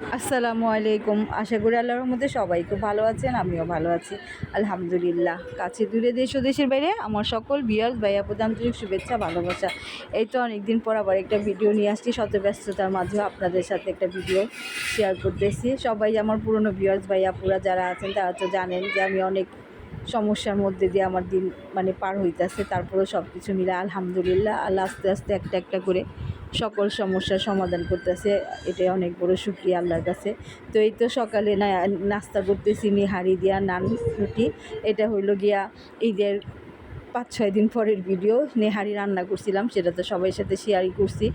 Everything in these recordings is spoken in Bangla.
আসসালামু আলাইকুম। আশা করি আল্লাহর মধ্যে সবাই খুব ভালো আছেন, আমিও ভালো আছি। আলহামদুলিল্লাহ, কাছে দূরে দেশ ও দেশের বাইরে আমার সকল বিয়ার্স ভাইয়া প্রধানতরিক শুভেচ্ছা, ভালোবাসা। এই তো অনেকদিন পর আবার একটা ভিডিও নিয়ে আসছি শত ব্যস্ততার মাঝেও আপনাদের সাথে একটা ভিডিও শেয়ার করতেছি। সবাই আমার পুরনো বিয়ার্স ভাইয়া পুরা যারা আছেন, তারা তো জানেন যে আমি অনেক সমস্যার মধ্যে দিয়ে আমার দিন মানে পার হইতেছে, তারপরেও সব কিছু মিলে আলহামদুলিল্লাহ, আল্লাহ আস্তে আস্তে একটা একটা করে সকল সমস্যার সমাধান করতেছে। এটাই অনেক বড় শুক্রিয়া আল্লাহর কাছে। তো এই তো সকালে না, নাস্তা করতেছি, নিহারি দিয়া, নান রুটি। এটা হইল গিয়া ঈদের পাঁচ, ছয় দিন পরের ভিডিও নেহারি রান্না করছিলাম, সেটা তো সবাই সাথে শেয়ারই করছি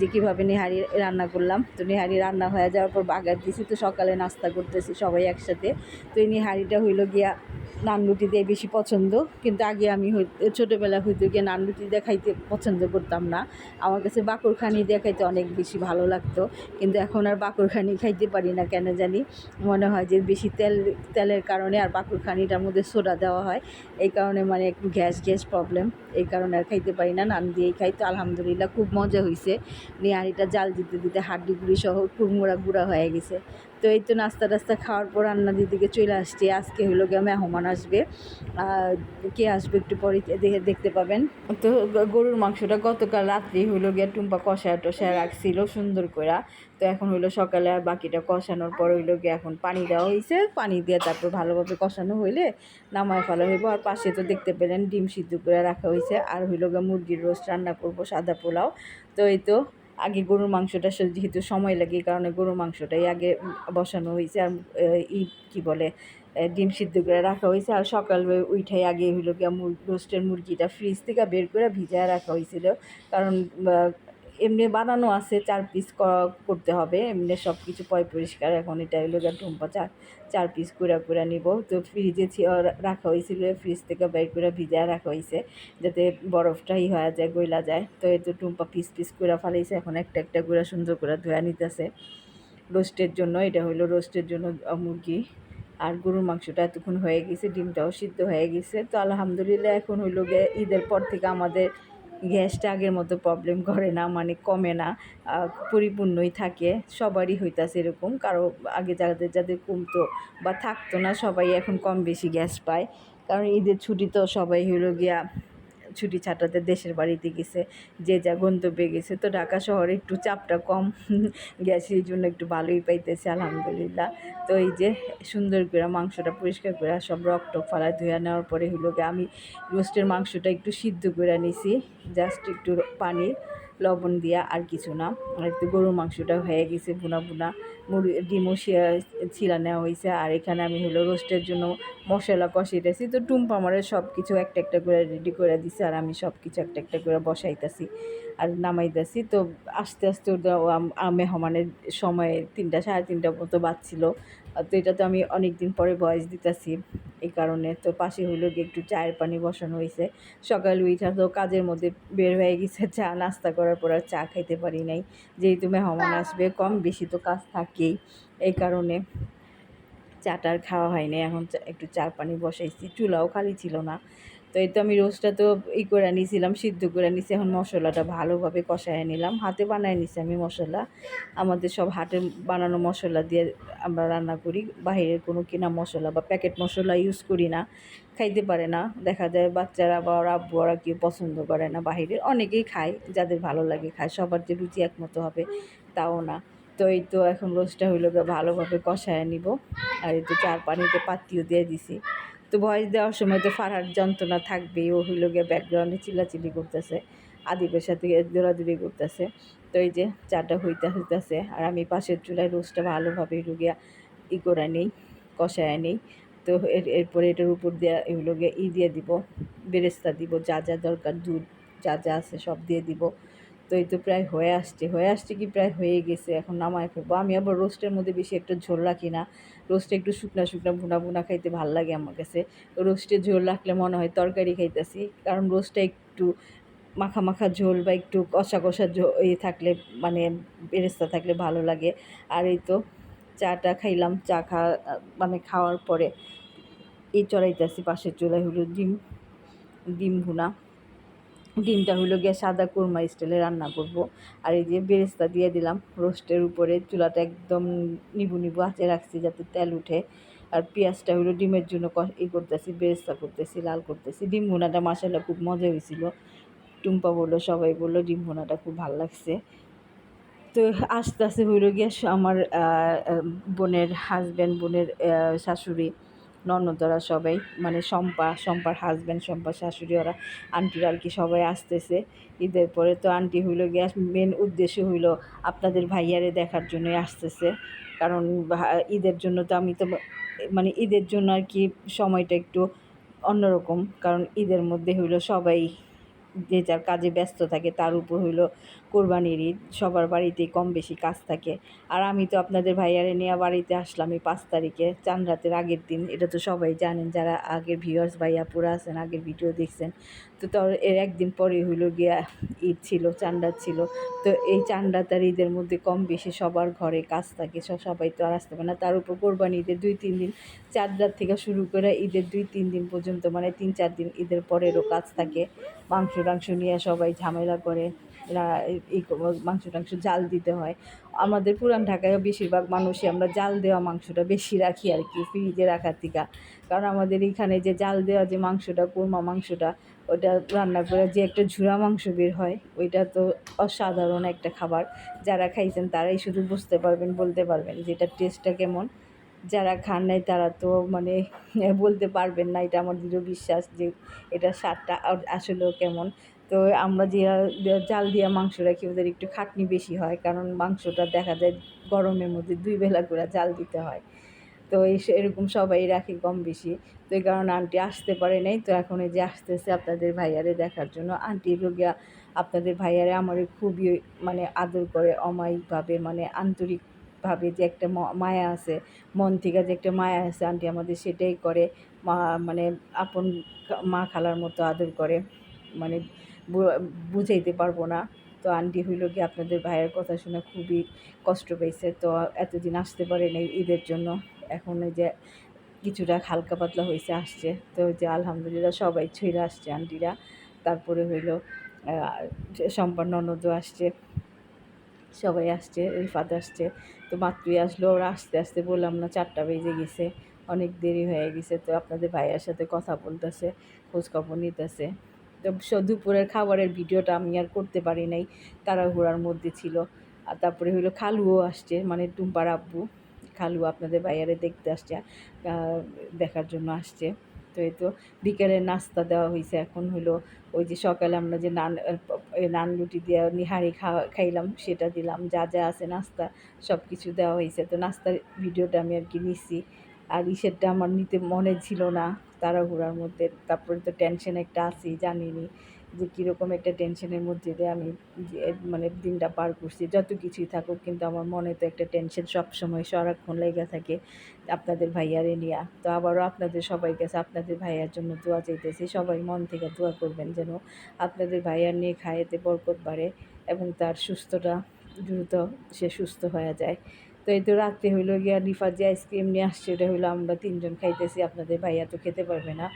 যে কীভাবে নেহারি রান্না করলাম। তো নেহারি রান্না হয়ে যাওয়ার পর বাগার দিছি, তো সকালে নাস্তা করতেছি সবাই একসাথে। তো এই নেহারিটা হইল গিয়া নান রুটি দিয়ে বেশি পছন্দ। কিন্তু আগে আমি ছোটোবেলা হয়তো গিয়ে নান রুটি দিয়ে খাইতে পছন্দ করতাম না। আমার কাছে বাকরখানি দিয়ে খাইতে অনেক বেশি ভালো লাগতো। কিন্তু এখন আর বাকরখানি খাইতে পারি না, কেন জানি? মনে হয় যে বেশি তেল, তেলের কারণে আর বাকরখানিটার মধ্যে সোডা দেওয়া হয়। এই কারণে মানে একটু গ্যাস গ্যাস প্রবলেম। এই কারণে আর খাইতে পারি না, নান দিয়েই খাই। তো আলহামদুলিল্লাহ খুব মজা হয়েছে নিহারিটা জাল দিতে দিতে হাড্ডি গুঁড়ি সহ কুড়মুড়া গুঁড়া হয়ে গেছে। তো এই তো নাস্তা টাস্তা খাওয়ার পর রান্না দিদিকে চলে আসছি। আজকে হলো গিয়ে মেহমান আসবে। কে আসবে একটু পরে দেখে দেখতে পাবেন। তো গরুর মাংসটা গতকাল রাত্রি হইল গিয়ে টুম্পা কষায় টষায় রাখছিল সুন্দর করে তো এখন হইল সকালে আর বাকিটা কষানোর পর হইল গিয়ে এখন পানি দেওয়া হয়েছে পানি দিয়ে তারপর ভালোভাবে কষানো হইলে নামায় ফেলা হইব। আর পাশে তো দেখতে পেলেন ডিম সিদ্ধ করে রাখা হয়েছে আর হইল গিয়ে মুরগির রোস্ট রান্না করব সাদা পোলাও। তো এই তো আগে গরুর মাংসটা যেহেতু সময় লাগে কারণে গরুর মাংসটাই আগে বসানো হয়েছে আর ই কী বলে ডিম সিদ্ধ করে রাখা হয়েছে। আর সকাল উঠাই আগে হইল গিয়া মুর- রোস্টের মুরগিটা ফ্রিজ থেকে বের করে ভিজায় রাখা হয়েছিল। কারণ এমনি বানানো আছে, চার পিস করতে হবে। এমনি সব কিছু পয় পরিষ্কার। এখন এটা হইল গিয়া টুম্পা চার চার পিস কুড়া কুড়া নিব। তো ফ্রিজে রাখা হয়েছিল ফ্রিজ থেকে বের করে ভিজায় রাখা হয়েছে যাতে বরফটাই হয়ে যায়, গইলা যায়। তো এই তো টুম্পা পিস পিস করে ফেলাইছে, এখন একটা একটা করে সুন্দর করে ধোয়া নিতেছে। রোস্টের জন্য, এটা হইল রোস্টের জন্য মুরগি। আর গরুর মাংসটা এতক্ষণ হয়ে গেছে, ডিমটাও সিদ্ধ হয়ে গেছে। তো আলহামদুলিল্লাহ, এখন হইল গিয়ে ঈদের পর থেকে আমাদের গ্যাসটা আগের মতো প্রবলেম করে না মানে কমে না পরিপূর্ণই থাকে, সবারই হইতাছে এরকম। কারও আগে যাদের যাদের কমতো বা থাকতো না, সবাই এখন কম বেশি গ্যাস পায়। কারণ ঈদের ছুটি তো সবাই হইল গিয়া ছুটি ছাটাতে দেশের বাড়িতে গেছে, যে যা গন্তব্যে গেছে। তো ঢাকা শহরে একটু চাপটা কম গ্যাসের জন্য একটু ভালোই পাইতেছে, আলহামদুলিল্লাহ। তো এই যে সুন্দর করে মাংসটা পরিষ্কার করে সব রক টক ফালা ধুয়ে নেওয়ার পরে হলো আমি রোস্টের মাংসটা একটু সিদ্ধ করে নিছি, জাস্ট একটু পানি। লবণ দিয়া আর কিছু না। আর একটু গরুর মাংসটা হয়ে গেছে বুনা বুনা মুড়ি ডিমও ছিলা নেওয়া হয়েছে আর এখানে আমি হলো রোস্টের জন্য মশলা কষিয়েছি তো টুম্পামারের সব কিছু একটা একটা করে রেডি করে দিছে আর আমি সব কিছু একটা একটা করে বসাইতেছি। আর নামাই নামাইতেছি। তো আস্তে আস্তে মেহমানের সময় তিনটা, সাড়ে তিনটা মতো বাজছিল। তো এটা তো আমি অনেক দিন পরে বয়স দিতেছি। এই কারণে তো পাশে হইল গিয়ে একটু চায়ের পানি বসানো হয়েছে সকাল উইঠা তো কাজের মধ্যে বের হয়ে গেছে চা, নাস্তা করার পর আর চা খাইতে পারি নাই। যেহেতু মেহমান আসবে, কম বেশি তো কাজ থাকেই। এই কারণে চাটার খাওয়া হয়নি এখন চা- একটু চার পানি বসাইছি। চুলাও খালি ছিল না। তো এই তো আমি রোস্টটা তো ই করে নিয়েছিলাম সিদ্ধ করে নিছি। এখন মশলাটা ভালোভাবে কষায় নিলাম। হাতে বানায় নিছি আমি মশলা। আমাদের সব হাতে বানানো মশলা দিয়ে আমরা রান্না করি। বাইরের কোনো কিনা মশলা বা প্যাকেট মশলা ইউজ করি না। খাইতে পারে না। দেখা যায় বাচ্চারা বা ওরা আব্বু ওরা কেউ পছন্দ করে না বাহিরের। অনেকেই খায়, যাদের ভালো লাগে খায়। সবার যে রুচি একমতো হবে তাও না। তো এই তো এখন রোস্টটা হইল ভালোভাবে কষায় নিব। আর এই তো চার পানিতে পাতিও দিয়ে দিছি। তো ভয়েস দেওয়ার সময় তো ফাড়ার যন্ত্রণা থাকবেই, ও হইল গিয়ে ব্যাকগ্রাউন্ডে চিল্লাচিল্লি করতেছে আদিপের সাথে দৌড়াদৌড়ি করতেছে। তো এই যে চাটা হইতে হইতেছে, আর আমি পাশের চুলায় রোজটা ভালোভাবে রুগিয়া ই করে নেই, কষায় নেই। তো এর, এরপরে এটার উপর দিয়ে এগুলো গিয়ে ই দিয়ে দিব, বেরেস্তা দিব, যা যা দরকার দুধ যা যা আছে সব দিয়ে দিব। তো এই তো প্রায় হয়ে আসছে হয়ে আসছে কি প্রায় হয়ে গেছে, এখন নামায় ফেলব। আমি আবার রোস্টের মধ্যে বেশি একটা ঝোল রাখি না। রোস্টে একটু শুকনা শুকনা ভুনা ভুনা খাইতে ভালো লাগে আমার কাছে। রোস্টে ঝোল রাখলে মনে হয় তরকারি খাইতেছি, কারণ রোস্টটা একটু মাখা মাখা ঝোল বা একটু কষা কষা ইয়ে থাকলে মানে বেরেস্তা থাকলে ভালো লাগে। আর এই তো চাটা খাইলাম, চা খা মানে খাওয়ার পরে এই চড়াইতেছি পাশের চুলায় হলো ডিম ডিম ভুনা। ডিমটা হলো গিয়ে সাদা কোরমা স্টাইলে রান্না করব। আর এই যে বেরেস্তা দিয়ে দিলাম রোস্টের উপরে, চুলাটা একদম নিবু নিবু আঁচে রাখছি যাতে তেল উঠে। আর পেঁয়াজটা হলো ডিমের জন্য ই করতেছি, বেরেস্তা করতেছি, লাল করতেছি। ডিম ভুনাটা মাসাল্লাহ খুব মজা হয়েছিল। টুম্পা বলল, সবাই বলল, ডিম ভুনাটা খুব ভালো লাগছে। তো আস্তে আস্তে হইল গিয়ে আমার বোনের হাজব্যান্ড বোনের শাশুড়ি ননদরা সবাই মানে শম্পা, শম্পার হাজব্যান্ড শম্পার শাশুড়ি, ওরা আন্টিরা আর কি সবাই আসতেছে। ঈদের পরে তো আন্টি হইল গ্যাস মেন উদ্দেশ্য হইল আপনাদের ভাইয়ারে দেখার জন্যই আসতেছে। কারণ ঈদের জন্য তো আমি তো মানে ঈদের জন্য আর কি সময়টা একটু অন্যরকম। কারণ ঈদের মধ্যে হইল সবাই যে যার কাজে ব্যস্ত থাকে তার উপর হইল কোরবানির ঈদ। সবার বাড়িতেই কম বেশি কাজ থাকে। আর আমি তো আপনাদের ভাইয়ারে নেওয়া বাড়িতে আসলাম এই পাঁচ তারিখে, চান রাতের আগের দিন। এটা তো সবাই জানেন, যারা আগের ভিউয়ার্স ভাইয়া পুরা আছেন, আগের ভিডিও দেখছেন, তো তোর এর একদিন পরে হইল গিয়া ঈদ ছিল, চান ছিল। তো এই চান রাত আর ঈদের মধ্যে কম বেশি সবার ঘরে কাজ থাকে সব সবাই তো আর আসতে পারে না। তার উপর কোরবানি ঈদের দুই, তিন দিন চার রাত থেকে শুরু করে ঈদের দুই, তিন দিন পর্যন্ত মানে তিন, চার দিন ঈদের পরেরও কাজ থাকে মাংস টাংস নিয়ে সবাই ঝামেলা করে এই মাংস টাংস জাল দিতে হয়। আমাদের পুরান ঢাকায় বেশিরভাগ মানুষই আমরা জাল দেওয়া মাংসটা বেশি রাখি আর কি, ফ্রিজে রাখার থেকে। কারণ আমাদের এখানে যে জাল দেওয়া যে মাংসটা, কোরমা মাংসটা, ওটা রান্না করে যে একটা ঝুরা মাংস বের হয়, ওইটা তো অসাধারণ একটা খাবার। যারা খাইছেন তারাই শুধু বুঝতে পারবেন, বলতে পারবেন যে এটার টেস্টটা কেমন। যারা খান নাই, তারা তো মানে বলতে পারবেন না, এটা আমার দৃঢ় বিশ্বাস যে এটা স্বাদটা আসলেও কেমন। তো আমরা যে জাল দিয়া মাংস রাখি, ওদের একটু খাটনি বেশি হয়, কারণ মাংসটা দেখা যায় গরমের মধ্যে দুই বেলা করে জাল দিতে হয়। তো এই এরকম সবাই রাখি কম বেশি। তো এই কারণে আন্টি আসতে পারে নাই, তো এখন এই যে আসতেছে আপনাদের ভাইয়ারে দেখার জন্য। আন্টি রোগিয়া আপনাদের ভাইয়ারে আমার খুবই মানে আদর করে, অমায়িকভাবে মানে আন্তরিকভাবে যে একটা মায়া আছে, মন থেকে যে একটা মায়া আছে, আন্টি আমাদের সেটাই করে, মা মানে আপন মা খালার মতো আদর করে মানে বুঝাইতে পারব না। তো আন্টি হইল কি আপনাদের ভাইয়ের কথা শুনে খুবই কষ্ট পেয়েছে তো এতদিন আসতে পারে নাই ঈদের জন্য। এখন এই যে কিছুটা হালকা পাতলা হয়েছে আসছে। তো ওই যে আলহামদুলিল্লাহ সবাই ছুঁড়ে আসছে আন্টিরা। তারপরে হইল সম্পন্ন ননদও আসছে, সবাই আসছে রিফাত আসছে। তো মাতৃ আসলো, ওরা আস্তে আস্তে বললাম, না, চারটা বেজে গেছে, অনেক দেরি হয়ে গেছে। তো আপনাদের ভাইয়ের সাথে কথা বলতেছে, খোঁজখবর নিতেছে। তো দুপুরের খাবারের ভিডিওটা আমি আর করতে পারি নাই, তাড়াহুড়ার মধ্যে ছিল। আর তারপরে হলো খালুও আসছে মানে টুম্পার আব্বু, খালু আপনাদের ভাইয়ারে দেখতে আসছে দেখার জন্য আসছে। এই তো বিকেলের নাস্তা দেওয়া হয়েছে এখন হলো ওই যে সকালে আমরা যে নান নান রুটি দিয়ে নিহারি খাওয়া, খাইলাম, সেটা দিলাম, যা যা আছে নাস্তা সব কিছু দেওয়া হয়েছে তো নাস্তার ভিডিওটা আমি আর কি নিছি। আর ইসেরটা আমার নিতে মনে ছিল না। তাড়াহুড়ার মধ্যে, তারপরে তো টেনশন একটা আছেই জানিনি যে কীরকম একটা টেনশনের মধ্যে দিয়ে আমি মানে দিনটা পার করছি। যত কিছুই থাকুক, কিন্তু আমার মনে তো একটা টেনশন সবসময় সারাক্ষণ লেগে থাকে আপনাদের ভাইয়ারে নিয়া। তো আবারও আপনাদের সবাই কাছে, আপনাদের ভাইয়ার জন্য দোয়া চাইতেছি। সবাই মন থেকে দোয়া করবেন যেন আপনাদের ভাইয়ার নিয়ে খায়েতে বরকত বাড়ে এবং তার সুস্থটা দ্রুত সে সুস্থ হয়ে যায়। তো এই তো রাত্রে হইল গিয়া রিফাত যে আইসক্রিম নিয়ে আসছে ওটা হইল আমরা তিনজন খাইতেছি, আপনাদের ভাইয়া তো খেতে পারবে না।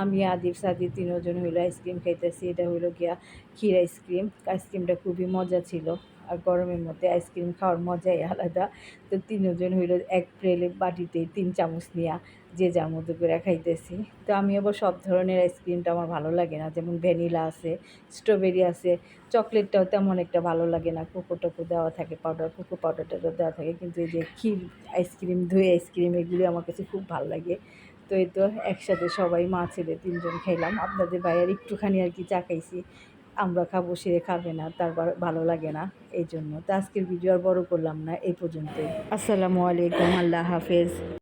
আমি, আদিব সাদি তিনজন হইল আইসক্রিম খাইতেছি, এটা হইল গিয়া ক্ষীর আইসক্রিম। আইসক্রিমটা খুবই মজা ছিল। আর গরমের মধ্যে আইসক্রিম খাওয়ার মজাই আলাদা। তো তিনজন হইল এক প্লেলে বাটিতে তিন চামচ নিয়া যে যার মতো করে খাইতেছি। তো আমি আবার সব ধরনের আইসক্রিমটা আমার ভালো লাগে না, যেমন ভ্যানিলা আছে, স্ট্রবেরি আছে, চকলেটটাও তেমন একটা ভালো লাগে না। কোকো টোকো দেওয়া থাকে, পাউডার, কোকো পাউডারটা দেওয়া থাকে, কিন্তু এই যে ক্ষীর আইসক্রিম, দই আইসক্রিম, এগুলি আমার কাছে খুব ভালো লাগে। তো এই তো একসাথে সবাই, মা, ছেলে তিনজন খাইলাম। আপনাদের ভাইয়ের একটুখানি আর কি চা খাইছি। আমরা খাব, সে খাবে না, তার ভালো লাগে না, এই জন্য। তো আজকের ভিডিও আর বড় করলাম না, এই পর্যন্তই। আসসালামু আলাইকুম, আল্লাহ হাফেজ।